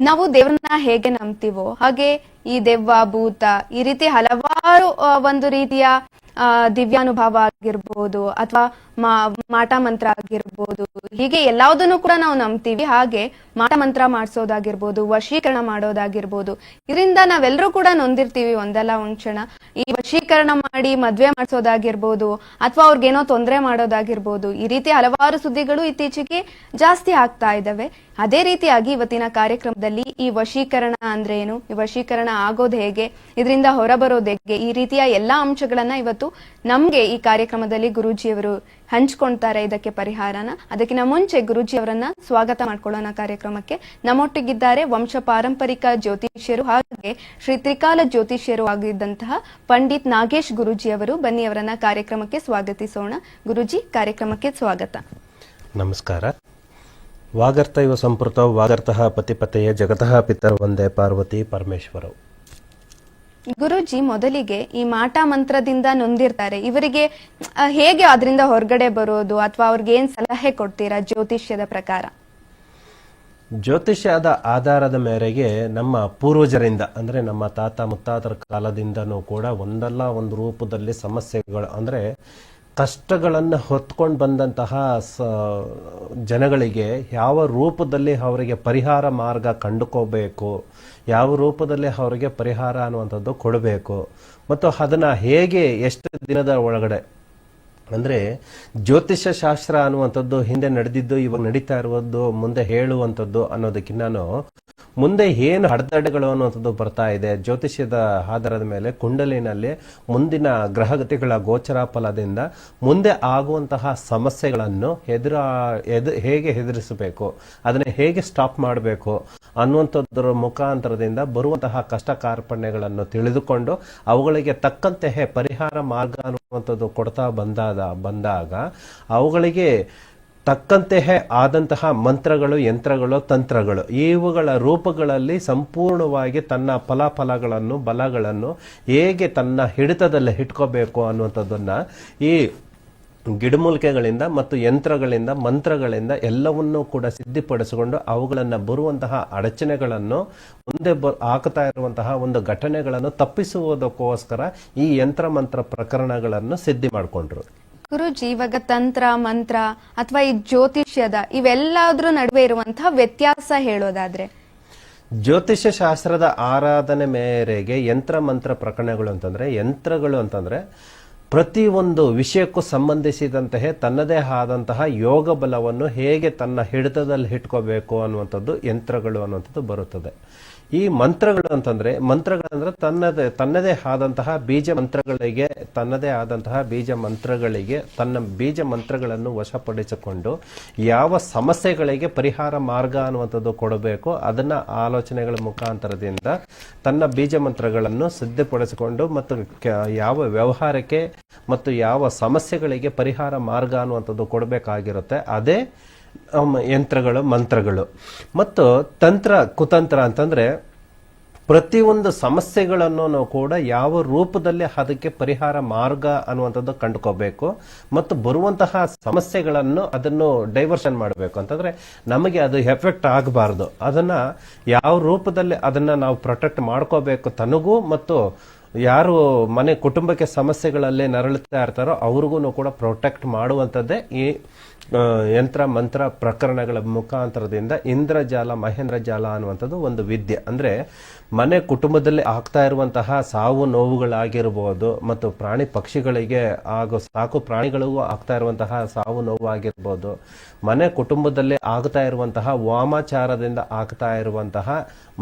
ನಾವು ದೇವ್ರನ್ನ ಹೇಗೆ ನಂಬ್ತೀವೋ, ಹಾಗೆ ಈ ದೆವ್ವ, ಭೂತ, ಈ ರೀತಿ ಹಲವಾರು ಒಂದು ರೀತಿಯ ದಿವ್ಯಾನುಭವ ಆಗಿರ್ಬೋದು, ಅಥವಾ ಮಾಟ ಮಂತ್ರ ಆಗಿರ್ಬೋದು, ಹೀಗೆ ಎಲ್ಲಾವುದನ್ನು ಕೂಡ ನಾವು ನಂಬ್ತೀವಿ. ಹಾಗೆ ಮಾಟ ಮಂತ್ರ ಮಾಡಿಸೋದಾಗಿರ್ಬೋದು, ವಶೀಕರಣ ಮಾಡೋದಾಗಿರ್ಬೋದು. ಇದರಿಂದ ನಾವೆಲ್ಲರೂ ಕೂಡ ನೊಂದಿರ್ತೀವಿ ಒಂದಲ್ಲ ಒಂದ್ ಕ್ಷಣ. ಈ ವಶೀಕರಣ ಮಾಡಿ ಮದ್ವೆ ಮಾಡಿಸೋದಾಗಿರ್ಬೋದು, ಅಥವಾ ಅವ್ರಿಗೇನೋ ತೊಂದರೆ ಮಾಡೋದಾಗಿರ್ಬೋದು, ಈ ರೀತಿ ಹಲವಾರು ಸುದ್ದಿಗಳು ಇತ್ತೀಚೆಗೆ ಜಾಸ್ತಿ ಆಗ್ತಾ ಇದ್ದಾವೆ ಅದೇ ರೀತಿಯಾಗಿ ಇವತ್ತಿನ ಕಾರ್ಯಕ್ರಮದಲ್ಲಿ ಈ ವಶೀಕರಣ ಅಂದ್ರೆ ಏನು? ಈ ವಶೀಕರಣ ಆಗೋದು ಹೇಗೆ? ಇದರಿಂದ ಹೊರಬರೋದು ಹೇಗೆ? ಈ ರೀತಿಯ ಎಲ್ಲಾ ಅಂಶಗಳನ್ನ ಇವತ್ತು ನಮ್ಗೆ ಈ ಕಾರ್ಯಕ್ರಮದಲ್ಲಿ ಗುರೂಜಿಯವರು ಹಂಚ್ಕೊಳ್ತಾರೆ ಇದಕ್ಕೆ ಪರಿಹಾರನ. ಅದಕ್ಕಿಂತ ಮುಂಚೆ ಗುರೂಜಿಯವರನ್ನ ಸ್ವಾಗತ ಮಾಡ್ಕೊಳ್ಳೋಣ ಕಾರ್ಯಕ್ರಮಕ್ಕೆ. ನಮ್ಮೊಟ್ಟಿಗಿದ್ದಾರೆ ವಂಶ ಪಾರಂಪರಿಕ ಜ್ಯೋತಿಷ್ಯರು ಹಾಗೆ ಶ್ರೀ ತ್ರಿಕಾಲ ಜ್ಯೋತಿಷ್ಯರು ಆಗಿದ್ದಂತಹ ಪಂಡಿತ್ ನಾಗೇಶ್ ಗುರೂಜಿಯವರು ಬನ್ನಿ ಅವರನ್ನ ಕಾರ್ಯಕ್ರಮಕ್ಕೆ ಸ್ವಾಗತಿಸೋಣ. ಗುರುಜಿ, ಕಾರ್ಯಕ್ರಮಕ್ಕೆ ಸ್ವಾಗತ. ನಮಸ್ಕಾರ. ವಾಗರ್ತ ಇವ ಸಂಪೃತ, ವಾಗರ್ತಃ ಪತಿಪತೆಯ, ಜಗತಃ ಪಿತರ್ ಒಂದೇ ಪಾರ್ವತಿ ಪರಮೇಶ್ವರವು ಗುರುಜಿ ಮೊದಲಿಗೆ ಈ ಮಾಟ ಮಂತ್ರದಿಂದ ನೊಂದಿರ್ತಾರೆ. ಇವರಿಗೆ ಹೇಗೆ ಅದರಿಂದ ಹೊರಗಡೆ ಬರೋದು ಅಥವಾ ಅವ್ರಿಗೆ ಏನ್ ಸಲಹೆ ಕೊಡ್ತೀರಾ ಜ್ಯೋತಿಷ್ಯದ ಪ್ರಕಾರ? ಜ್ಯೋತಿಷ್ಯದ ಆಧಾರದ ಮೇರೆಗೆ ನಮ್ಮ ಪೂರ್ವಜರಿಂದ, ಅಂದ್ರೆ ನಮ್ಮ ತಾತ ಮುತ್ತಾತರ ಕಾಲದಿಂದನೂ ಕೂಡ ಒಂದಲ್ಲ ಒಂದು ರೂಪದಲ್ಲಿ ಸಮಸ್ಯೆಗಳು, ಅಂದ್ರೆ ಕಷ್ಟಗಳನ್ನು ಹೊತ್ಕೊಂಡು ಬಂದಂತಹ ಸ, ಜನಗಳಿಗೆ ಯಾವ ರೂಪದಲ್ಲಿ ಅವರಿಗೆ ಪರಿಹಾರ ಮಾರ್ಗ ಕಂಡುಕೋಬೇಕು, ಯಾವ ರೂಪದಲ್ಲಿ ಅವರಿಗೆ ಪರಿಹಾರ ಅನ್ನುವಂಥದ್ದು ಕೊಡಬೇಕು, ಮತ್ತು ಅದನ್ನು ಹೇಗೆ ಎಷ್ಟು ದಿನದ ಒಳಗಡೆ ಅಂದ್ರೆ ಜ್ಯೋತಿಷ್ಯ ಶಾಸ್ತ್ರ ಅನ್ನುವಂಥದ್ದು ಹಿಂದೆ ನಡೆದಿದ್ದು, ಇವಾಗ ನಡೀತಾ ಇರುವುದು, ಮುಂದೆ ಹೇಳುವಂಥದ್ದು ಅನ್ನೋದಕ್ಕಿಂತನೂ ಮುಂದೆ ಏನು ಅಡೆತಡೆಗಳು ಅನ್ನುವಂಥದ್ದು ಬರ್ತಾ ಇದೆ, ಜ್ಯೋತಿಷ್ಯದ ಆಧಾರದ ಮೇಲೆ ಕುಂಡಲಿನಲ್ಲಿ ಮುಂದಿನ ಗ್ರಹಗತಿಗಳ ಗೋಚರ ಫಲದಿಂದ ಮುಂದೆ ಆಗುವಂತಹ ಸಮಸ್ಯೆಗಳನ್ನು ಎದುರ, ಎದು, ಹೇಗೆ ಎದುರಿಸಬೇಕು, ಅದನ್ನು ಹೇಗೆ ಸ್ಟಾಪ್ ಮಾಡಬೇಕು ಅನ್ನುವಂಥದ್ರ ಮುಖಾಂತರದಿಂದ ಬರುವಂತಹ ಕಷ್ಟ ಕಾರ್ಪಣ್ಯಗಳನ್ನು ತಿಳಿದುಕೊಂಡು ಅವುಗಳಿಗೆ ತಕ್ಕಂತೆ ಪರಿಹಾರ ಮಾರ್ಗ ಅನ್ನುವಂಥದ್ದು ಕೊಡ್ತಾ ಬಂದಾದ ಬಂದಾಗ ಅವುಗಳಿಗೆ ತಕ್ಕಂತೆಯೇ ಆದಂತಹ ಮಂತ್ರಗಳು, ಯಂತ್ರಗಳು, ತಂತ್ರಗಳು ಇವುಗಳ ರೂಪಗಳಲ್ಲಿ ಸಂಪೂರ್ಣವಾಗಿ ತನ್ನ ಫಲಫಲಗಳನ್ನು, ಬಲಗಳನ್ನು ಹೇಗೆ ತನ್ನ ಹಿಡಿತದಲ್ಲಿ ಇಟ್ಕೋಬೇಕು ಅನ್ನುವಂಥದ್ದನ್ನ ಈ ಗಿಡಮೂಲಿಕೆಗಳಿಂದ ಮತ್ತು ಯಂತ್ರಗಳಿಂದ, ಮಂತ್ರಗಳಿಂದ ಎಲ್ಲವನ್ನೂ ಕೂಡ ಸಿದ್ಧಿಪಡಿಸಿಕೊಂಡು ಅವುಗಳನ್ನು ಬರುವಂತಹ ಅಡಚಣೆಗಳನ್ನು ಮುಂದೆ ಬ, ಹಾಕ್ತಾ ಇರುವಂತಹ ಒಂದು ಘಟನೆಗಳನ್ನು ತಪ್ಪಿಸುವುದಕ್ಕೋಸ್ಕರ ಈ ಯಂತ್ರ ಮಂತ್ರ ಪ್ರಕರಣಗಳನ್ನು ಸಿದ್ಧಿ ಮಾಡಿಕೊಂಡ್ರು. ಗುರುಜಿ ಇವಾಗ ತಂತ್ರ, ಮಂತ್ರ ಅಥವಾ ಈ ಜ್ಯೋತಿಷ್ಯದ ಇವೆಲ್ಲದ್ರ ನಡುವೆ ಇರುವಂತಹ ವ್ಯತ್ಯಾಸ ಹೇಳೋದಾದ್ರೆ? ಜ್ಯೋತಿಷ್ಯ ಶಾಸ್ತ್ರದ ಆರಾಧನೆ ಮೇರೆಗೆ ಯಂತ್ರ, ಮಂತ್ರ ಪ್ರಕರಣಗಳು ಅಂತಂದ್ರೆ, ಯಂತ್ರಗಳು ಅಂತಂದ್ರೆ ಪ್ರತಿಯೊಂದು ವಿಷಯಕ್ಕೂ ಸಂಬಂಧಿಸಿದಂತಹ ತನ್ನದೇ ಆದಂತಹ ಯೋಗ ಬಲವನ್ನು ಹೇಗೆ ತನ್ನ ಹಿಡಿತದಲ್ಲಿ ಇಟ್ಕೋಬೇಕು ಅನ್ನುವಂಥದ್ದು, ಯಂತ್ರಗಳು ಅನ್ನುವಂಥದ್ದು ಬರುತ್ತದೆ. ಈ ಮಂತ್ರಗಳು ಅಂತಂದ್ರೆ, ಮಂತ್ರಗಳಂದ್ರೆ ತನ್ನದೇ ತನ್ನದೇ ಆದಂತಹ ಬೀಜ ಮಂತ್ರಗಳಿಗೆ, ತನ್ನದೇ ಆದಂತಹ ಬೀಜ ಮಂತ್ರಗಳಿಗೆ, ತನ್ನ ಬೀಜ ಮಂತ್ರಗಳನ್ನು ವಶಪಡಿಸಿಕೊಂಡು ಯಾವ ಸಮಸ್ಯೆಗಳಿಗೆ ಪರಿಹಾರ ಮಾರ್ಗ ಅನ್ನುವಂಥದ್ದು ಕೊಡಬೇಕು, ಅದನ್ನ ಆಲೋಚನೆಗಳ ಮುಖಾಂತರದಿಂದ ತನ್ನ ಬೀಜ ಮಂತ್ರಗಳನ್ನು ಸಿದ್ಧಪಡಿಸಿಕೊಂಡು ಮತ್ತು ಯಾವ ವ್ಯವಹಾರಕ್ಕೆ ಮತ್ತು ಯಾವ ಸಮಸ್ಯೆಗಳಿಗೆ ಪರಿಹಾರ ಮಾರ್ಗ ಅನ್ನುವಂಥದ್ದು ಕೊಡಬೇಕಾಗಿರುತ್ತೆ. ಅದೇ ಯಂತ್ರಗಳು, ಮಂತ್ರಗಳು. ಮತ್ತು ತಂತ್ರ, ಕುತಂತ್ರ ಅಂತಂದ್ರೆ ಪ್ರತಿಯೊಂದು ಸಮಸ್ಯೆಗಳನ್ನು ನಾವು ಕೂಡ ಯಾವ ರೂಪದಲ್ಲಿ ಅದಕ್ಕೆ ಪರಿಹಾರ ಮಾರ್ಗ ಅನ್ನುವಂಥದ್ದು ಕಂಡುಕೋಬೇಕು. ಮತ್ತು ಬರುವಂತಹ ಸಮಸ್ಯೆಗಳನ್ನು ಅದನ್ನು ಡೈವರ್ಷನ್ ಮಾಡಬೇಕು. ಅಂತಂದ್ರೆ ನಮಗೆ ಅದು ಎಫೆಕ್ಟ್ ಆಗಬಾರ್ದು. ಅದನ್ನ ಯಾವ ರೂಪದಲ್ಲಿ ಅದನ್ನ ನಾವು ಪ್ರೊಟೆಕ್ಟ್ ಮಾಡ್ಕೋಬೇಕು ತನಗೂ ಮತ್ತು ಯಾರು ಮನೆ ಕುಟುಂಬಕ್ಕೆ ಸಮಸ್ಯೆಗಳಲ್ಲೇ ನರಳುತ್ತಾ ಇರ್ತಾರೋ ಅವ್ರಿಗೂ ಕೂಡ ಪ್ರೊಟೆಕ್ಟ್ ಮಾಡುವಂಥದ್ದೇ ಈ ಯಂತ್ರ, ಮಂತ್ರ, ಪ್ರಕರಣಗಳ ಮುಖಾಂತರದಿಂದ ಇಂದ್ರಜಾಲ ಮಹೇಂದ್ರ ಜಾಲ ಅನ್ನುವಂಥದ್ದು ಒಂದು ವಿದ್ಯೆ. ಅಂದರೆ ಮನೆ ಕುಟುಂಬದಲ್ಲಿ ಆಗ್ತಾ ಇರುವಂತಹ ಸಾವು ನೋವುಗಳಾಗಿರ್ಬೋದು ಮತ್ತು ಪ್ರಾಣಿ ಪಕ್ಷಿಗಳಿಗೆ ಹಾಗೂ ಸಾಕು ಪ್ರಾಣಿಗಳಿಗೂ ಆಗ್ತಾ ಇರುವಂತಹ ಸಾವು ನೋವು ಆಗಿರ್ಬೋದು ಮನೆ ಕುಟುಂಬದಲ್ಲಿ ಆಗ್ತಾ ಇರುವಂತಹ ವಾಮಾಚಾರದಿಂದ ಆಗ್ತಾ ಇರುವಂತಹ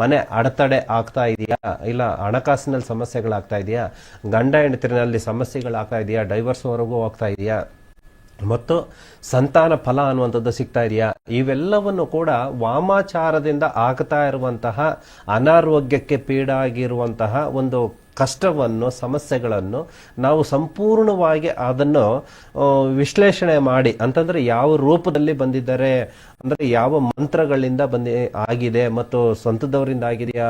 ಮನೆ ಅಡೆತಡೆ ಆಗ್ತಾ ಇದೆಯಾ? ಇಲ್ಲ ಹಣಕಾಸಿನಲ್ಲಿ ಸಮಸ್ಯೆಗಳಾಗ್ತಾ ಇದೆಯಾ? ಗಂಡ ಹೆಂಡತಿನಲ್ಲಿ ಸಮಸ್ಯೆಗಳಾಗ್ತಾ ಇದೆಯಾ? ಡೈವರ್ಸ್ವರೆಗೂ ಹೋಗ್ತಾ ಇದೆಯಾ? ಮತ್ತು ಸಂತಾನ ಫಲ ಅನ್ನುವಂಥದ್ದು ಸಿಗ್ತಾ ಇದೆಯಾ? ಇವೆಲ್ಲವನ್ನು ಕೂಡ ವಾಮಾಚಾರದಿಂದ ಆಗ್ತಾ ಇರುವಂತಹ ಅನಾರೋಗ್ಯಕ್ಕೆ ಪೀಡಾಗಿರುವಂತಹ ಒಂದು ಕಷ್ಟವನ್ನು, ಸಮಸ್ಯೆಗಳನ್ನು ನಾವು ಸಂಪೂರ್ಣವಾಗಿ ಅದನ್ನು ವಿಶ್ಲೇಷಣೆ ಮಾಡಿ, ಅಂತಂದ್ರೆ ಯಾವ ರೂಪದಲ್ಲಿ ಬಂದಿದ್ದಾರೆ? ಅಂದ್ರೆ ಯಾವ ಮಂತ್ರಗಳಿಂದ ಬಂದಿ ಆಗಿದೆ ಮತ್ತು ಸ್ವಂತದವರಿಂದ ಆಗಿದೆಯಾ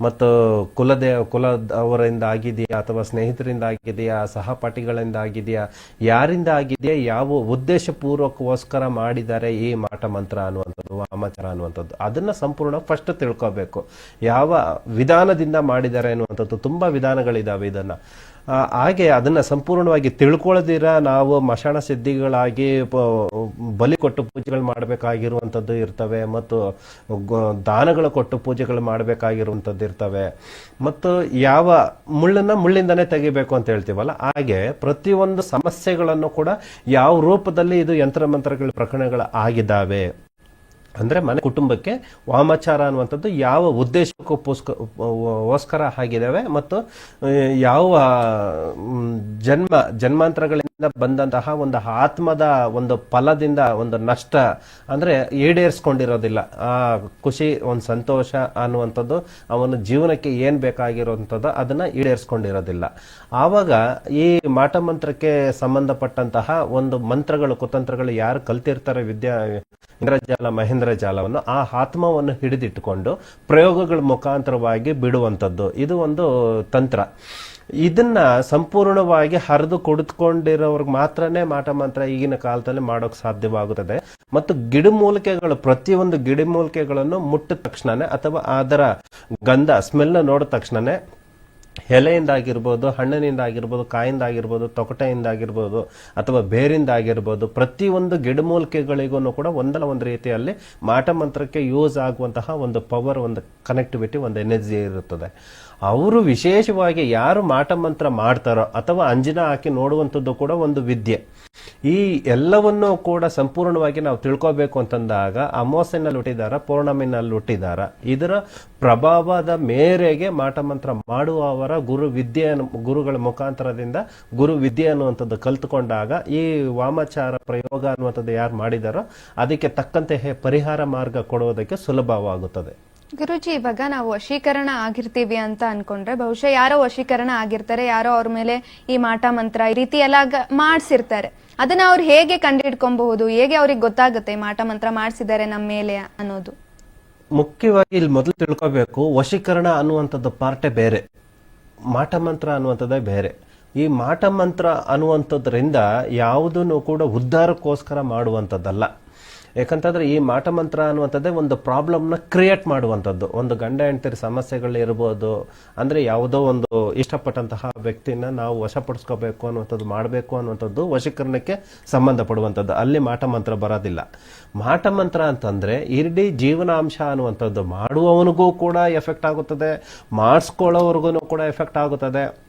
ಮತ್ತು ಕುಲದೇ ಕುಲದವರಿಂದ ಆಗಿದೆಯಾ ಅಥವಾ ಸ್ನೇಹಿತರಿಂದ ಆಗಿದೆಯಾ, ಸಹಪಾಠಿಗಳಿಂದ ಆಗಿದೆಯಾ, ಯಾರಿಂದ ಆಗಿದೆಯಾ, ಯಾವ ಉದ್ದೇಶಪೂರ್ವಕಗೋಸ್ಕರ ಮಾಡಿದ್ದಾರೆ ಈ ಮಾಟ ಮಂತ್ರ ಅನ್ನುವಂಥದ್ದು, ವಾಮಾಚಾರ ಅನ್ನುವಂಥದ್ದು, ಅದನ್ನ ಸಂಪೂರ್ಣ ಫಸ್ಟ್ ತಿಳ್ಕೋಬೇಕು. ಯಾವ ವಿಧಾನದಿಂದ ಮಾಡಿದ್ದಾರೆ ಅನ್ನುವಂಥದ್ದು, ತುಂಬಾ ವಿಧಾನಗಳಿದಾವೆ ಇದನ್ನ. ಹಾಗೆ ಅದನ್ನ ಸಂಪೂರ್ಣವಾಗಿ ತಿಳ್ಕೊಳ್ಳದಿರ ನಾವು ಮಶಾಣ ಸಿದ್ಧಿಗಳಾಗಿ ಬಲಿ ಕೊಟ್ಟು ಪೂಜೆಗಳು ಮಾಡಬೇಕಾಗಿರುವಂಥದ್ದು ಇರ್ತವೆ ಮತ್ತು ದಾನಗಳು ಕೊಟ್ಟು ಪೂಜೆಗಳು ಮಾಡಬೇಕಾಗಿರುವಂಥದ್ದು ಇರ್ತವೆ. ಮತ್ತು ಯಾವ ಮುಳ್ಳನ್ನ ಮುಳ್ಳಿಂದನೇ ತೆಗಿಬೇಕು ಅಂತ ಹೇಳ್ತೀವಲ್ಲ, ಹಾಗೆ ಪ್ರತಿಯೊಂದು ಸಮಸ್ಯೆಗಳನ್ನು ಕೂಡ ಯಾವ ರೂಪದಲ್ಲಿ ಇದು ಯಂತ್ರ ಮಂತ್ರಗಳ ಪ್ರಕರಣಗಳು ಆಗಿದ್ದಾವೆ. ಅಂದ್ರೆ ಮನೆ ಕುಟುಂಬಕ್ಕೆ ವಾಮಾಚಾರ ಅನ್ನುವಂಥದ್ದು ಯಾವ ಉದ್ದೇಶಕ್ಕೋಸ್ಕರ ಆಗಿದ್ದಾವೆ ಮತ್ತು ಯಾವ ಜನ್ಮ ಜನ್ಮಾಂತರಗಳಿಂದ ಬಂದಂತಹ ಒಂದು ಆತ್ಮದ ಒಂದು ಫಲದಿಂದ ಒಂದು ನಷ್ಟ ಅಂದ್ರೆ ಈಡೇರಿಸ್ಕೊಂಡಿರೋದಿಲ್ಲ. ಆ ಖುಷಿ, ಒಂದು ಸಂತೋಷ ಅನ್ನುವಂಥದ್ದು ಅವನ ಜೀವನಕ್ಕೆ ಏನು ಬೇಕಾಗಿರುವಂಥದ್ದು ಅದನ್ನ ಈಡೇರಿಸ್ಕೊಂಡಿರೋದಿಲ್ಲ. ಆವಾಗ ಈ ಮಾಟ ಮಂತ್ರಕ್ಕೆ ಸಂಬಂಧಪಟ್ಟಂತಹ ಒಂದು ಮಂತ್ರಗಳು, ಕುತಂತ್ರಗಳು ಯಾರು ಕಲ್ತಿರ್ತಾರೆ ವಿದ್ಯಾ ಇಂದ್ರಜಾಲ ಮಹೇಂದ್ರ ಜಾಲವನ್ನು ಆ ಆತ್ಮವನ್ನು ಹಿಡಿದಿಟ್ಟುಕೊಂಡು ಪ್ರಯೋಗಗಳ ಮುಖಾಂತರವಾಗಿ ಬಿಡುವಂಥದ್ದು. ಇದು ಒಂದು ತಂತ್ರ. ಇದನ್ನ ಸಂಪೂರ್ಣವಾಗಿ ಹರಿದು ಕುಡಿದುಕೊಂಡಿರೋರ್ಗೆ ಮಾತ್ರನೇ ಮಾಟ ಮಂತ್ರ ಈಗಿನ ಕಾಲದಲ್ಲಿ ಮಾಡೋಕ್ ಸಾಧ್ಯವಾಗುತ್ತದೆ. ಮತ್ತು ಗಿಡಮೂಲಿಕೆಗಳು ಪ್ರತಿಯೊಂದು ಗಿಡಮೂಲಿಕೆಗಳನ್ನು ಮುಟ್ಟಿದ ತಕ್ಷಣನೇ ಅಥವಾ ಅದರ ಗಂಧ ಸ್ಮೆಲ್ ನೋಡಿದ ತಕ್ಷಣನೇ ಎಲೆಯಿಂದ ಆಗಿರ್ಬೋದು ಹಣ್ಣಿನಿಂದ ಆಗಿರ್ಬೋದು ಕಾಯಿಂದ ಆಗಿರ್ಬೋದು ತೊಕಟೆಯಿಂದ ಆಗಿರ್ಬೋದು ಅಥವಾ ಬೇರಿಂದ ಆಗಿರ್ಬೋದು ಪ್ರತಿಯೊಂದು ಗಿಡಮೂಲಿಕೆಗಳಿಗೂ ಕೂಡ ಒಂದಲ್ಲ ಒಂದು ರೀತಿಯಲ್ಲಿ ಮಾಟ ಮಂತ್ರಕ್ಕೆ ಯೂಸ್ ಆಗುವಂತಹ ಒಂದು ಪವರ್ ಒಂದು ಕನೆಕ್ಟಿವಿಟಿ ಒಂದು ಎನರ್ಜಿ ಇರುತ್ತದೆ. ಅವರು ವಿಶೇಷವಾಗಿ ಯಾರು ಮಾಟ ಮಂತ್ರ ಮಾಡ್ತಾರೋ ಅಥವಾ ಅಂಜಿನ ಹಾಕಿ ನೋಡುವಂಥದ್ದು ಕೂಡ ಒಂದು ವಿದ್ಯೆ. ಈ ಎಲ್ಲವನ್ನೂ ಕೂಡ ಸಂಪೂರ್ಣವಾಗಿ ನಾವು ತಿಳ್ಕೋಬೇಕು ಅಂತಂದಾಗ ಅಮಾವಾಸ್ಯೆನಲ್ಲಿ ಹುಟ್ಟಿದಾರ, ಪೌರ್ಣಮಿನಲ್ಲಿ ಹುಟ್ಟಿದಾರ. ಇದರ ಪ್ರಭಾವದ ಮೇರೆಗೆ ಮಾಟ ಮಂತ್ರ ಮಾಡುವವರ ಗುರು ವಿದ್ಯೆ ಗುರುಗಳ ಮುಖಾಂತರದಿಂದ ಗುರು ವಿದ್ಯೆ ಅನ್ನುವಂಥದ್ದು ಕಲ್ತುಕೊಂಡಾಗ ಈ ವಾಮಾಚಾರ ಪ್ರಯೋಗ ಅನ್ನುವಂಥದ್ದು ಯಾರು ಮಾಡಿದಾರೋ ಅದಕ್ಕೆ ತಕ್ಕಂತೆ ಪರಿಹಾರ ಮಾರ್ಗ ಕೊಡುವುದಕ್ಕೆ ಸುಲಭವಾಗುತ್ತದೆ. ಗುರುಜಿ, ಇವಾಗ ನಾವು ವಶೀಕರಣ ಆಗಿರ್ತೀವಿ ಅಂತ ಅನ್ಕೊಂಡ್ರೆ ಬಹುಶಃ ಯಾರೋ ವಶೀಕರಣ ಆಗಿರ್ತಾರೆ, ಯಾರೋ ಅವ್ರ ಮೇಲೆ ಈ ಮಾಟ ಮಂತ್ರ ಈ ರೀತಿ ಎಲ್ಲ ಮಾಡ್ಸಿರ್ತಾರೆ. ಅದನ್ನ ಅವ್ರು ಹೇಗೆ ಕಂಡಿಡ್ಕೊಬಹುದು ಹೇಗೆ ಅವ್ರಿಗೆ ಗೊತ್ತಾಗುತ್ತೆ ಮಾಟ ಮಂತ್ರ ಮಾಡಿಸಿದ್ದಾರೆ ನಮ್ಮ ಮೇಲೆ ಅನ್ನೋದು? ಮುಖ್ಯವಾಗಿ ಇಲ್ಲಿ ಮೊದಲು ತಿಳ್ಕೊಬೇಕು, ವಶೀಕರಣ ಅನ್ನುವಂಥದ್ದು ಪಾರ್ಟೆ ಬೇರೆ. ಮಾಟ ಮಂತ್ರ ಅನ್ನುವಂಥದ್ದೇ ಬೇರೆ. ಈ ಮಾಟ ಮಂತ್ರ ಅನ್ನುವಂಥದ್ರಿಂದ ಯಾವುದನ್ನು ಕೂಡ ಉದ್ಧಾರಕ್ಕೋಸ್ಕರ ಮಾಡುವಂಥದ್ದಲ್ಲ. ಯಾಕಂತಂದ್ರೆ ಈ ಮಾಟ ಮಂತ್ರ ಅನ್ನುವಂಥದ್ದೇ ಒಂದು ಪ್ರಾಬ್ಲಮ್ನ ಕ್ರಿಯೇಟ್ ಮಾಡುವಂಥದ್ದು. ಒಂದು ಗಂಡ, ಹೆಂಡ್ತಿರ ಸಮಸ್ಯೆಗಳು ಇರ್ಬೋದು ಅಂದ್ರೆ ಯಾವುದೋ ಒಂದು ಇಷ್ಟಪಟ್ಟಂತಹ ವ್ಯಕ್ತಿನ ನಾವು ವಶಪಡಿಸ್ಕೋಬೇಕು ಅನ್ನುವಂಥದ್ದು, ಮಾಡಬೇಕು ಅನ್ನುವಂಥದ್ದು ವಶೀಕರಣಕ್ಕೆ ಸಂಬಂಧಪಡುವಂಥದ್ದು. ಅಲ್ಲಿ ಮಾಟ ಮಂತ್ರ ಬರೋದಿಲ್ಲ. ಮಾಟ ಮಂತ್ರ ಅಂತಂದ್ರೆ ಇಡೀ ಜೀವನಾಂಶ ಅನ್ನುವಂಥದ್ದು. ಮಾಡುವವನಿಗೂ ಕೂಡ ಎಫೆಕ್ಟ್ ಆಗುತ್ತದೆ, ಮಾಡಿಸ್ಕೊಳ್ಳೋವರೆಗೂ ಕೂಡ ಎಫೆಕ್ಟ್ ಆಗುತ್ತದೆ.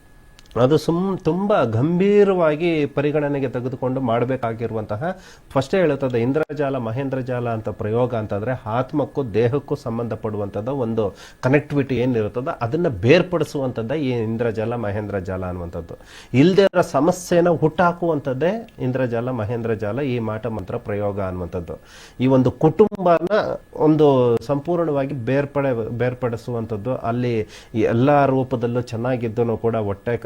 ಅದು ಸುಮ್ ತುಂಬ ಗಂಭೀರವಾಗಿ ಪರಿಗಣನೆಗೆ ತೆಗೆದುಕೊಂಡು ಮಾಡಬೇಕಾಗಿರುವಂತಹ ಫಸ್ಟೇ ಹೇಳುತ್ತದೆ ಇಂದ್ರಜಾಲ, ಮಹೇಂದ್ರಜಾಲ ಅಂತ ಪ್ರಯೋಗ ಅಂತಂದ್ರೆ ಆತ್ಮಕ್ಕೂ ದೇಹಕ್ಕೂ ಸಂಬಂಧಪಡುವಂಥದ್ದು ಒಂದು ಕನೆಕ್ಟಿವಿಟಿ ಏನಿರುತ್ತದೋ ಅದನ್ನ ಬೇರ್ಪಡಿಸುವಂಥದ್ದೇ ಈ ಇಂದ್ರಜಾಲ ಮಹೇಂದ್ರ ಜಾಲ ಅನ್ನುವಂಥದ್ದು. ಇಲ್ಲದೆ ಇರೋ ಸಮಸ್ಯೆನ ಹುಟ್ಟಾಕುವಂಥದ್ದೇ ಇಂದ್ರಜಾಲ ಮಹೇಂದ್ರ ಜಾಲ ಈ ಮಾಟ ಮಂತ್ರ ಪ್ರಯೋಗ ಅನ್ನುವಂಥದ್ದು. ಈ ಒಂದು ಕುಟುಂಬನ ಒಂದು ಸಂಪೂರ್ಣವಾಗಿ ಬೇರ್ಪಡೆ, ಬೇರ್ಪಡಿಸುವಂಥದ್ದು ಅಲ್ಲಿ ಎಲ್ಲ ರೂಪದಲ್ಲೂ ಚೆನ್ನಾಗಿದ್ದನು ಕೂಡ ಹೊಟ್ಟೆ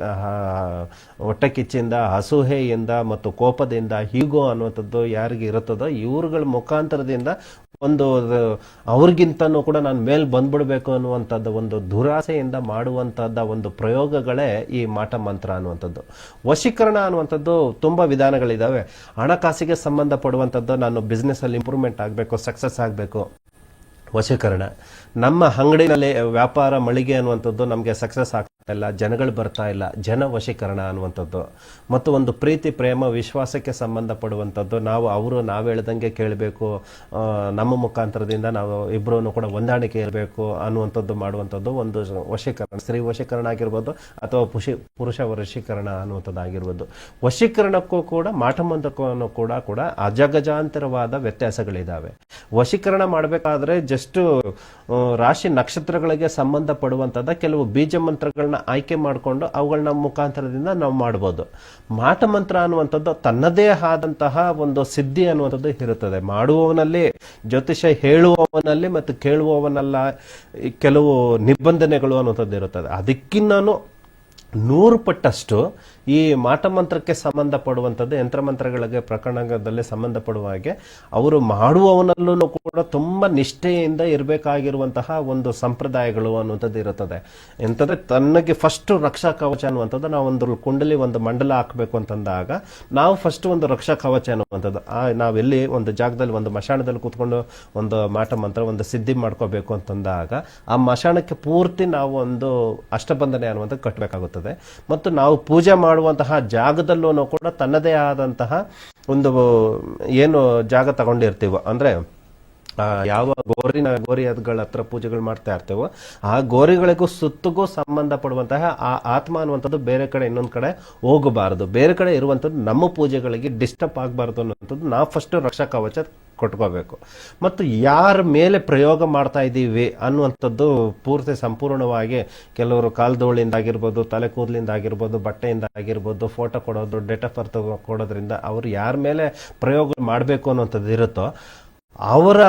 ಹೊಟ್ಟೆ ಕಿಚ್ಚಿಂದ ಅಸೂಹೆಯಿಂದ ಮತ್ತು ಕೋಪದಿಂದ ಹೀಗೋ ಅನ್ನುವಂಥದ್ದು ಯಾರಿಗೆ ಇರುತ್ತದೋ ಇವ್ರುಗಳ ಮುಖಾಂತರದಿಂದ ಒಂದು ಅವ್ರಿಗಿಂತನೂ ಕೂಡ ನಾನು ಮೇಲೆ ಬಂದ್ಬಿಡ್ಬೇಕು ಅನ್ನುವಂಥದ್ದು ಒಂದು ದುರಾಸೆಯಿಂದ ಮಾಡುವಂಥದ್ದ ಒಂದು ಪ್ರಯೋಗಗಳೇ ಈ ಮಾಟ ಮಂತ್ರ ಅನ್ನುವಂಥದ್ದು. ವಶೀಕರಣ ಅನ್ನುವಂಥದ್ದು ತುಂಬ ವಿಧಾನಗಳಿದಾವೆ. ಹಣಕಾಸಿಗೆ ಸಂಬಂಧಪಡುವಂಥದ್ದು ನಾನು ಬಿಸ್ನೆಸ್ಸಲ್ಲಿ ಇಂಪ್ರೂವ್ಮೆಂಟ್ ಆಗಬೇಕು ಸಕ್ಸಸ್ ಆಗಬೇಕು. ವಶೀಕರಣ. ನಮ್ಮ ಅಂಗಡಿನಲ್ಲಿ ವ್ಯಾಪಾರ ಮಳಿಗೆ ಅನ್ನುವಂಥದ್ದು ನಮಗೆ ಸಕ್ಸಸ್ ಆಗ್ತಾ ಇಲ್ಲ ಜನಗಳು ಬರ್ತಾ ಇಲ್ಲ, ಜನ ವಶೀಕರಣ ಅನ್ನುವಂಥದ್ದು. ಮತ್ತು ಒಂದು ಪ್ರೀತಿ, ಪ್ರೇಮ, ವಿಶ್ವಾಸಕ್ಕೆ ಸಂಬಂಧಪಡುವಂಥದ್ದು. ನಾವು ಅವರು ನಾವು ಹೇಳ್ದಂಗೆ ಕೇಳಬೇಕು ನಮ್ಮ ಮುಖಾಂತರದಿಂದ ನಾವು ಇಬ್ಬರೂ ಕೂಡ ಹೊಂದಾಣಿಕೆ ಇರಬೇಕು ಅನ್ನುವಂಥದ್ದು ಮಾಡುವಂಥದ್ದು ಒಂದು ವಶೀಕರಣ. ಸ್ತ್ರೀ ವಶೀಕರಣ ಆಗಿರ್ಬೋದು ಅಥವಾ ಪುಷಿ, ಪುರುಷ ವಶೀಕರಣ ಅನ್ನುವಂಥದ್ದು ಆಗಿರ್ಬೋದು. ವಶೀಕರಣಕ್ಕೂ ಕೂಡ ಮಾಟಮಂತಕ್ಕೂ ಕೂಡ ಕೂಡ ಅಜಗಜಾಂತರವಾದ ವ್ಯತ್ಯಾಸಗಳಿದ್ದಾವೆ ವಶೀಕರಣ ಮಾಡಬೇಕಾದ್ರೆ ಜಸ್ಟ್ ರಾಶಿ ನಕ್ಷತ್ರಗಳಿಗೆ ಸಂಬಂಧಪಡುವಂಥದ್ದು ಕೆಲವು ಬೀಜ ಮಂತ್ರಗಳನ್ನ ಆಯ್ಕೆ ಮಾಡಿಕೊಂಡು ಅವುಗಳನ್ನ ಮುಖಾಂತರದಿಂದ ನಾವು ಮಾಡ್ಬೋದು. ಮಾಟ ಮಂತ್ರ ಅನ್ನುವಂಥದ್ದು ತನ್ನದೇ ಆದಂತಹ ಒಂದು ಸಿದ್ಧಿ ಅನ್ನುವಂಥದ್ದು ಇರುತ್ತದೆ. ಮಾಡುವವನಲ್ಲಿ ಜ್ಯೋತಿಷ ಹೇಳುವವನಲ್ಲಿ ಮತ್ತು ಕೇಳುವವನಲ್ಲ ಕೆಲವು ನಿಬಂಧನೆಗಳು ಅನ್ನುವಂಥದ್ದು ಇರುತ್ತದೆ. ಅದಕ್ಕಿನ್ನೂ ನೂರು ಪಟ್ಟಷ್ಟು ಈ ಮಾಟ ಮಂತ್ರಕ್ಕೆ ಸಂಬಂಧಪಡುವಂಥದ್ದು ಯಂತ್ರ ಮಂತ್ರಗಳಿಗೆ ಪ್ರಕರಣದಲ್ಲಿ ಸಂಬಂಧಪಡುವ ಹಾಗೆ ಅವರು ಮಾಡುವವನಲ್ಲೂ ಕೂಡ ತುಂಬ ನಿಷ್ಠೆಯಿಂದ ಇರಬೇಕಾಗಿರುವಂತಹ ಒಂದು ಸಂಪ್ರದಾಯಗಳು ಅನ್ನುವಂಥದ್ದು ಇರುತ್ತದೆ. ಎಂತಂದ್ರೆ ತನ್ನಗೆ ಫಸ್ಟ್ ರಕ್ಷಾ ಕವಚ ಅನ್ನುವಂಥದ್ದು ನಾವು ಒಂದು ಕುಂಡಲಿ ಒಂದು ಮಂಡಲ ಹಾಕಬೇಕು ಅಂತಂದಾಗ ನಾವು ಫಸ್ಟ್ ಒಂದು ರಕ್ಷಾ ಕವಚ ಅನ್ನುವಂಥದ್ದು. ನಾವೆಲ್ಲಿ ಒಂದು ಜಾಗದಲ್ಲಿ ಒಂದು ಮಶಾಣದಲ್ಲಿ ಕೂತ್ಕೊಂಡು ಒಂದು ಮಾಟ ಮಂತ್ರ ಒಂದು ಸಿದ್ಧಿ ಮಾಡ್ಕೋಬೇಕು ಅಂತಂದಾಗ ಆ ಮಶಾಣಕ್ಕೆ ಪೂರ್ತಿ ನಾವು ಒಂದು ಅಷ್ಟಬಂಧನೆ ಅನ್ನುವಂಥದ್ದು ಕಟ್ಟಬೇಕಾಗುತ್ತದೆ ಮತ್ತು ನಾವು ಪೂಜೆ ಮಾಡುವಂತಹ ಜಾಗದಲ್ಲೂ ಕೂಡ ತನ್ನದೇ ಆದಂತಹ ಒಂದು ಏನು ಜಾಗ ತಗೊಂಡಿರ್ತೀವೋ ಅಂದ್ರೆ ಯಾವ ಗೋರಿನ ಗೋರಿಗಳ ಹತ್ರ ಪೂಜೆಗಳು ಮಾಡ್ತಾ ಇರ್ತೇವೋ, ಆ ಗೋರಿಗಳಿಗೂ ಸುತ್ತಿಗೂ ಸಂಬಂಧಪಡುವಂತಹ ಆ ಆತ್ಮ ಅನ್ನುವಂಥದ್ದು ಬೇರೆ ಕಡೆ ಇನ್ನೊಂದು ಕಡೆ ಹೋಗಬಾರದು. ಬೇರೆ ಕಡೆ ಇರುವಂಥದ್ದು ನಮ್ಮ ಪೂಜೆಗಳಿಗೆ ಡಿಸ್ಟರ್ಬ್ ಆಗಬಾರ್ದು ಅನ್ನುವಂಥದ್ದು ನಾವು ಫಸ್ಟ್ ರಕ್ಷಾ ಕವಚ ಕೊಟ್ಕೋಬೇಕು. ಮತ್ತು ಯಾರ ಮೇಲೆ ಪ್ರಯೋಗ ಮಾಡ್ತಾ ಇದ್ದೀವಿ ಅನ್ನುವಂಥದ್ದು ಪೂರ್ತಿ ಸಂಪೂರ್ಣವಾಗಿ ಕೆಲವರು ಕಾಲ್ದೋಳಿಂದ ಆಗಿರ್ಬೋದು, ತಲೆ ಕೂದಲಿಂದ ಆಗಿರ್ಬೋದು, ಬಟ್ಟೆಯಿಂದ ಆಗಿರ್ಬೋದು ಫೋಟೋ ಕೊಡೋದು ಡೇಟ್ ಆಫ್ ಬರ್ತ್ ಕೊಡೋದ್ರಿಂದ ಅವರು ಯಾರ ಮೇಲೆ ಪ್ರಯೋಗ ಮಾಡಬೇಕು ಅನ್ನುವಂಥದ್ದು ಇರುತ್ತೋ ಅವರ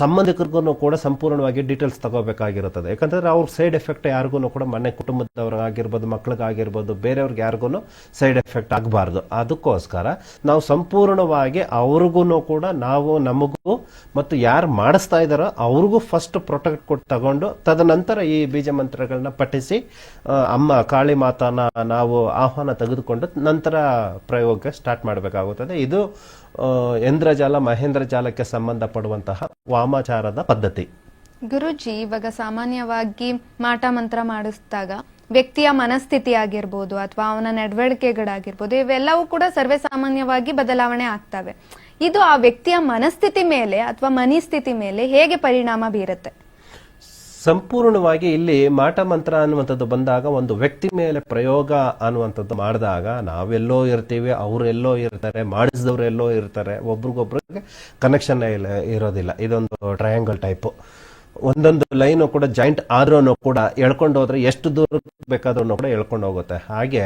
ಸಂಬಂಧಿಕರಿಗೂ ಕೂಡ ಸಂಪೂರ್ಣವಾಗಿ ಡೀಟೇಲ್ಸ್ ತಗೋಬೇಕಾಗಿರುತ್ತದೆ. ಯಾಕಂದರೆ ಅವ್ರ ಸೈಡ್ ಎಫೆಕ್ಟ್ ಯಾರಿಗೂ ಕೂಡ ಮನೆ ಕುಟುಂಬದವ್ರಿಗಾಗಿರ್ಬೋದು ಮಕ್ಳಿಗಾಗಿರ್ಬೋದು, ಬೇರೆಯವ್ರಿಗೆ ಯಾರಿಗೂ ಸೈಡ್ ಎಫೆಕ್ಟ್ ಆಗಬಾರ್ದು. ಅದಕ್ಕೋಸ್ಕರ ನಾವು ಸಂಪೂರ್ಣವಾಗಿ ಅವ್ರಿಗೂ ಕೂಡ ನಾವು, ನಮಗೂ ಮತ್ತು ಯಾರು ಮಾಡಿಸ್ತಾ ಇದ್ದಾರೋ ಅವ್ರಿಗೂ ಫಸ್ಟ್ ಪ್ರೊಟೆಕ್ಟ್ ಕೊಟ್ಟು ತಗೊಂಡು ತದನಂತರ ಈ ಬೀಜ ಮಂತ್ರಗಳನ್ನ ಪಠಿಸಿ ಅಮ್ಮ ಕಾಳಿ ಮಾತಾನ ನಾವು ಆಹ್ವಾನ ತೆಗೆದುಕೊಂಡು ನಂತರ ಪ್ರಯೋಗ ಸ್ಟಾರ್ಟ್ ಮಾಡಬೇಕಾಗುತ್ತದೆ. ಇದು ಆ, ಇಂದ್ರಜಾಲ ಮಹೇಂದ್ರ ಜಾಲಕ್ಕೆ ಸಂಬಂಧಪಡುವಂತಹ ವಾಮಾಚಾರದ ಪದ್ಧತಿ. ಗುರುಜಿ ಇವಾಗ ಸಾಮಾನ್ಯವಾಗಿ ಮಾಟ ಮಂತ್ರ ಮಾಡಿಸಿದಾಗ ವ್ಯಕ್ತಿಯ ಮನಸ್ಥಿತಿ ಆಗಿರ್ಬೋದು ಅಥವಾ ಅವನ ನಡವಳಿಕೆಗಳಾಗಿರ್ಬೋದು ಇವೆಲ್ಲವೂ ಕೂಡ ಸರ್ವೇ ಸಾಮಾನ್ಯವಾಗಿ ಬದಲಾವಣೆ ಆಗ್ತವೆ. ಇದು ಆ ವ್ಯಕ್ತಿಯ ಮನಸ್ಥಿತಿ ಮೇಲೆ ಅಥವಾ ಮನಸ್ಥಿತಿ ಮೇಲೆ ಹೇಗೆ ಪರಿಣಾಮ ಬೀರುತ್ತೆ? ಸಂಪೂರ್ಣವಾಗಿ ಇಲ್ಲಿ ಮಾಟ ಮಂತ್ರ ಅನ್ನುವಂಥದ್ದು ಬಂದಾಗ ಒಂದು ವ್ಯಕ್ತಿ ಮೇಲೆ ಪ್ರಯೋಗ ಅನ್ನುವಂಥದ್ದು ಮಾಡಿದಾಗ ನಾವೆಲ್ಲೋ ಇರ್ತೀವಿ, ಅವರೆಲ್ಲೋ ಇರ್ತಾರೆ, ಮಾಡಿಸಿದವರು ಎಲ್ಲೋ ಇರ್ತಾರೆ, ಒಬ್ರಿಗೊಬ್ರಿಗೆ ಕನೆಕ್ಷನ್ ಇಲ್ಲ, ಇರೋದಿಲ್ಲ. ಇದೊಂದು ಟ್ರಯಾಂಗಲ್ ಟೈಪ್ ಒಂದೊಂದು ಲೈನು ಕೂಡ ಜಾಯಿಂಟ್ ಆದ್ರೂ ಕೂಡ ಎಳ್ಕೊಂಡು ಹೋದ್ರೆ ಎಷ್ಟು ದೂರ ಬೇಕಾದ್ರೂ ಕೂಡ ಎಳ್ಕೊಂಡು ಹೋಗುತ್ತೆ ಹಾಗೆ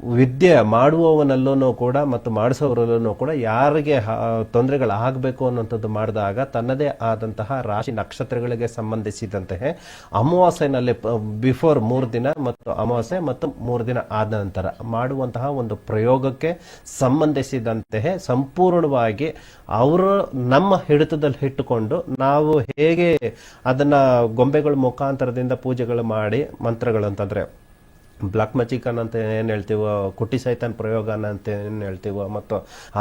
ವಿದ್ಯೆ ಮಾಡುವವನಲ್ಲೂ ಕೂಡ ಮತ್ತು ಮಾಡಿಸೋರಲ್ಲೂ ಕೂಡ ಯಾರಿಗೆ ತೊಂದರೆಗಳಾಗಬೇಕು ಅನ್ನುವಂಥದ್ದು ಮಾಡಿದಾಗ ತನ್ನದೇ ಆದಂತಹ ರಾಶಿ ನಕ್ಷತ್ರಗಳಿಗೆ ಸಂಬಂಧಿಸಿದಂತೆ ಅಮಾವಾಸ್ಯೆನಲ್ಲಿ ಬಿಫೋರ್ ಮೂರು ದಿನ ಮತ್ತು ಅಮಾವಾಸ್ಯೆ ಮತ್ತು ಮೂರು ದಿನ ಆದ ನಂತರ ಮಾಡುವಂತಹ ಒಂದು ಪ್ರಯೋಗಕ್ಕೆ ಸಂಬಂಧಿಸಿದಂತೆ ಸಂಪೂರ್ಣವಾಗಿ ಅವರು ನಮ್ಮ ಹಿಡಿತದಲ್ಲಿ ಇಟ್ಟುಕೊಂಡು ನಾವು ಹೇಗೆ ಅದನ್ನ ಗೊಂಬೆಗಳ ಮುಖಾಂತರದಿಂದ ಪೂಜೆಗಳು ಮಾಡಿ ಮಂತ್ರಗಳು ಅಂತಂದ್ರೆ ಬ್ಲಾಕ್ ಮಚಿಕನ್ ಅಂತ ಏನು ಹೇಳ್ತೀವೋ ಕುಟಿ ಸೈತಾನ್ ಪ್ರಯೋಗನ ಅಂತ ಏನು ಹೇಳ್ತೀವೋ, ಮತ್ತು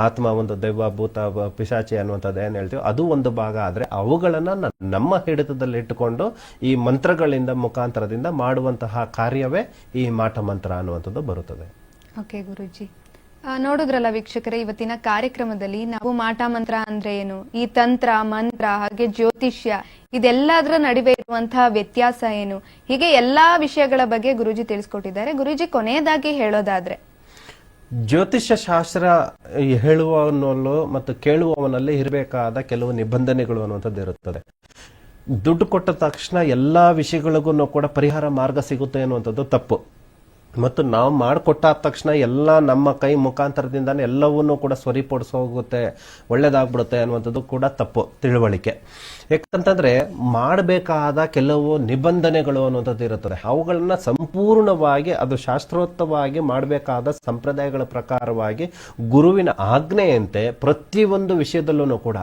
ಆತ್ಮ ಒಂದು ದೈವ, ಭೂತ ಪಿಶಾಚಿ ಅನ್ನುವಂಥದ್ದು ಏನು ಹೇಳ್ತೀವೋ, ಅದು ಒಂದು ಭಾಗ. ಆದರೆ ಅವುಗಳನ್ನು ನಮ್ಮ ಹಿಡಿತದಲ್ಲಿ ಇಟ್ಟುಕೊಂಡು ಈ ಮಂತ್ರಗಳಿಂದ ಮುಖಾಂತರದಿಂದ ಮಾಡುವಂತಹ ಕಾರ್ಯವೇ ಈ ಮಾಟ ಮಂತ್ರ ಅನ್ನುವಂಥದ್ದು ಬರುತ್ತದೆ. ಓಕೆ ಗುರುಜಿ. ನೋಡಿದ್ರಲ್ಲ ವೀಕ್ಷಕರೇ, ಇವತ್ತಿನ ಕಾರ್ಯಕ್ರಮದಲ್ಲಿ ನಾವು ಮಾಟ ಮಂತ್ರ ಅಂದ್ರೆ ಏನು? ಈ ತಂತ್ರ, ಮಂತ್ರ, ಹಾಗೆ ಜ್ಯೋತಿಷ್ಯ, ಇದೆಲ್ಲದರ ನಡುವೆ ಇರುವಂತಹ ವ್ಯತ್ಯಾಸ ಏನು? ಹೀಗೆ ಎಲ್ಲಾ ವಿಷಯಗಳ ಬಗ್ಗೆ ಗುರುಜಿ ತಿಳಿಸ್ಕೊಟ್ಟಿದ್ದಾರೆ. ಗುರುಜಿ, ಕೊನೆಯದಾಗಿ ಹೇಳೋದಾದ್ರೆ. ಜ್ಯೋತಿಷ್ಯ ಶಾಸ್ತ್ರ ಹೇಳುವವನಲ್ಲು ಮತ್ತು ಕೇಳುವವನಲ್ಲಿ ಇರಬೇಕಾದ ಕೆಲವು ನಿಬಂಧನೆಗಳು ಅನ್ನುವಂಥದ್ದು ಇರುತ್ತದೆ. ದುಡ್ಡು ಕೊಟ್ಟ ತಕ್ಷಣ ಎಲ್ಲಾ ವಿಷಯಗಳಿಗೂ ಕೂಡ ಪರಿಹಾರ ಮಾರ್ಗ ಸಿಗುತ್ತೆ ಅನ್ನುವಂಥದ್ದು ತಪ್ಪು. ಮತ್ತು ನಾವು ಮಾಡಿಕೊಟ್ಟಾದ ತಕ್ಷಣ ಎಲ್ಲ ನಮ್ಮ ಕೈ ಮುಖಾಂತರದಿಂದಾನೆ ಎಲ್ಲವನ್ನೂ ಕೂಡ ಸ್ವರಿಪಡಿಸೋಗುತ್ತೆ, ಒಳ್ಳೇದಾಗ್ಬಿಡುತ್ತೆ ಅನ್ನುವಂಥದ್ದು ಕೂಡ ತಪ್ಪು ತಿಳುವಳಿಕೆ. ಯಾಕಂತಂದರೆ ಮಾಡಬೇಕಾದ ಕೆಲವು ನಿಬಂಧನೆಗಳು ಅನ್ನುವಂಥದ್ದು ಇರುತ್ತದೆ. ಅವುಗಳನ್ನು ಸಂಪೂರ್ಣವಾಗಿ ಅದು ಶಾಸ್ತ್ರೋತ್ತವಾಗಿ ಮಾಡಬೇಕಾದ ಸಂಪ್ರದಾಯಗಳ ಪ್ರಕಾರವಾಗಿ ಗುರುವಿನ ಆಜ್ಞೆಯಂತೆ ಪ್ರತಿಯೊಂದು ವಿಷಯದಲ್ಲೂ ಕೂಡ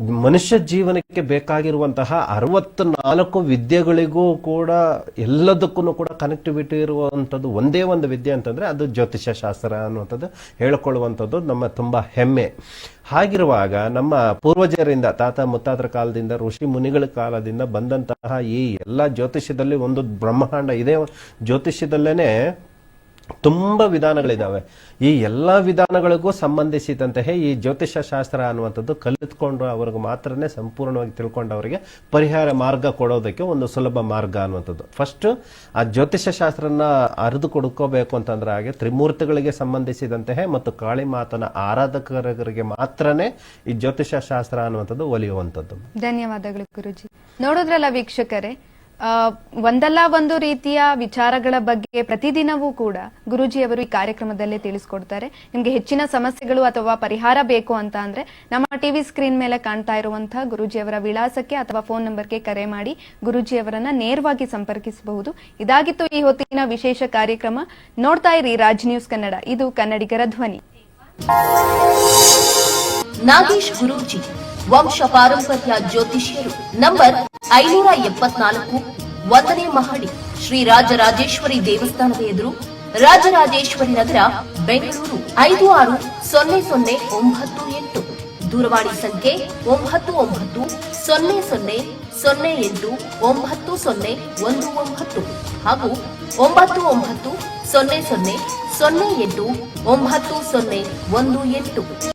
ಮನುಷ್ಯ ಜೀವನಕ್ಕೆ ಬೇಕಾಗಿರುವಂತಹ ಅರವತ್ನಾಲ್ಕು ವಿದ್ಯೆಗಳಿಗೂ ಕೂಡ ಎಲ್ಲದಕ್ಕೂ ಕೂಡ ಕನೆಕ್ಟಿವಿಟಿ ಇರುವಂಥದ್ದು ಒಂದೇ ಒಂದು ವಿದ್ಯೆ ಅಂತಂದ್ರೆ ಅದು ಜ್ಯೋತಿಷ್ಯ ಶಾಸ್ತ್ರ ಅನ್ನುವಂಥದ್ದು ಹೇಳ್ಕೊಳ್ಳುವಂಥದ್ದು ನಮ್ಮ ತುಂಬಾ ಹೆಮ್ಮೆ. ಹಾಗಿರುವಾಗ ನಮ್ಮ ಪೂರ್ವಜರಿಂದ ತಾತ ಮುತ್ತಾತರ ಕಾಲದಿಂದ ಋಷಿ ಮುನಿಗಳ ಕಾಲದಿಂದ ಬಂದಂತಹ ಈ ಎಲ್ಲ ಜ್ಯೋತಿಷ್ಯದಲ್ಲಿ ಒಂದು ಬ್ರಹ್ಮಾಂಡ ಇದೇ. ಜ್ಯೋತಿಷ್ಯದಲ್ಲೇನೆ ತುಂಬಾ ವಿಧಾನಗಳಿದ್ದಾವೆ ಈ ಎಲ್ಲಾ ವಿಧಾನಗಳಿಗೂ ಸಂಬಂಧಿಸಿದಂತೆ ಈ ಜ್ಯೋತಿಷ್ಯ ಶಾಸ್ತ್ರ ಅನ್ನುವಂಥದ್ದು ಕಲಿತ್ಕೊಂಡು ಅವ್ರಿಗೆ ಮಾತ್ರನೇ ಸಂಪೂರ್ಣವಾಗಿ ತಿಳ್ಕೊಂಡವರಿಗೆ ಪರಿಹಾರ ಮಾರ್ಗ ಕೊಡೋದಕ್ಕೆ ಒಂದು ಸುಲಭ ಮಾರ್ಗ ಅನ್ನುವಂಥದ್ದು. ಫಸ್ಟ್ ಆ ಜ್ಯೋತಿಷ್ಯ ಶಾಸ್ತ್ರನ ಅರಿದು ಕೊಡ್ಕೋಬೇಕು ಅಂತಂದ್ರೆ ಹಾಗೆ ತ್ರಿಮೂರ್ತಿಗಳಿಗೆ ಸಂಬಂಧಿಸಿದಂತೆ ಮತ್ತು ಕಾಳಿ ಮಾತನ ಆರಾಧಕರಿಗೆ ಮಾತ್ರನೇ ಈ ಜ್ಯೋತಿಷ್ಯ ಶಾಸ್ತ್ರ ಅನ್ನುವಂಥದ್ದು ಒಲಿಯುವಂಥದ್ದು. ಧನ್ಯವಾದಗಳು ಗುರುಜಿ. ನೋಡೋದ್ರಲ್ಲ ವೀಕ್ಷಕರೇ ಒಂದಲ್ಲ ಒಂದು ರೀತಿಯ ವಿಚಾರಗಳ ಬಗ್ಗೆ ಪ್ರತಿದಿನವೂ ಕೂಡ ಗುರೂಜಿಯವರು ಈ ಕಾರ್ಯಕ್ರಮದಲ್ಲೇ ತಿಳಿಸ್ಕೊಡ್ತಾರೆ. ನಿಮ್ಗೆ ಹೆಚ್ಚಿನ ಸಮಸ್ಯೆಗಳು ಅಥವಾ ಪರಿಹಾರ ಬೇಕು ಅಂತ ಅಂದ್ರೆ ನಮ್ಮ ಟಿವಿ ಸ್ಕ್ರೀನ್ ಮೇಲೆ ಕಾಣ್ತಾ ಇರುವಂತಹ ಗುರೂಜಿಯವರ ವಿಳಾಸಕ್ಕೆ ಅಥವಾ ಫೋನ್ ನಂಬರ್ಗೆ ಕರೆ ಮಾಡಿ ಗುರೂಜಿಯವರನ್ನ ನೇರವಾಗಿ ಸಂಪರ್ಕಿಸಬಹುದು. ಇದಾಗಿತ್ತು ಈ ಹೊತ್ತಿನ ವಿಶೇಷ ಕಾರ್ಯಕ್ರಮ. ನೋಡ್ತಾ ಇರಿ ರಾಜ್ ನ್ಯೂಸ್ ಕನ್ನಡ. ಇದು ಕನ್ನಡಿಗರ ಧ್ವನಿ. ನಾಗೇಶ್ ಗುರುಜಿ, ವಂಶ ಪಾರಂಪರ್ಯ ಜ್ಯೋತಿಷ್ಯರು, ನಂಬರ್ ಐನೂರ ಎಪ್ಪತ್ನಾಲ್ಕು ಒಂದನೇ ಮಹಡಿ ಶ್ರೀ ರಾಜರಾಜೇಶ್ವರಿ ದೇವಸ್ಥಾನದ ಎದುರು ರಾಜರಾಜೇಶ್ವರಿ ನಗರ, ಬೆಂಗಳೂರು, ಐದು ಆರು ಸೊನ್ನೆ ಸೊನ್ನೆ ಒಂಬತ್ತು ಎಂಟು. ದೂರವಾಣಿ ಸಂಖ್ಯೆ ಒಂಬತ್ತು ಒಂಬತ್ತು ಸೊನ್ನೆ ಸೊನ್ನೆ ಸೊನ್ನೆ ಎಂಟು ಒಂಬತ್ತು ಸೊನ್ನೆ ಒಂದು ಒಂಬತ್ತು ಹಾಗೂ ಒಂಬತ್ತು ಒಂಬತ್ತು ಸೊನ್ನೆ ಸೊನ್ನೆ ಸೊನ್ನೆ ಎಂಟು ಒಂಬತ್ತು ಸೊನ್ನೆ ಒಂದು ಎಂಟು.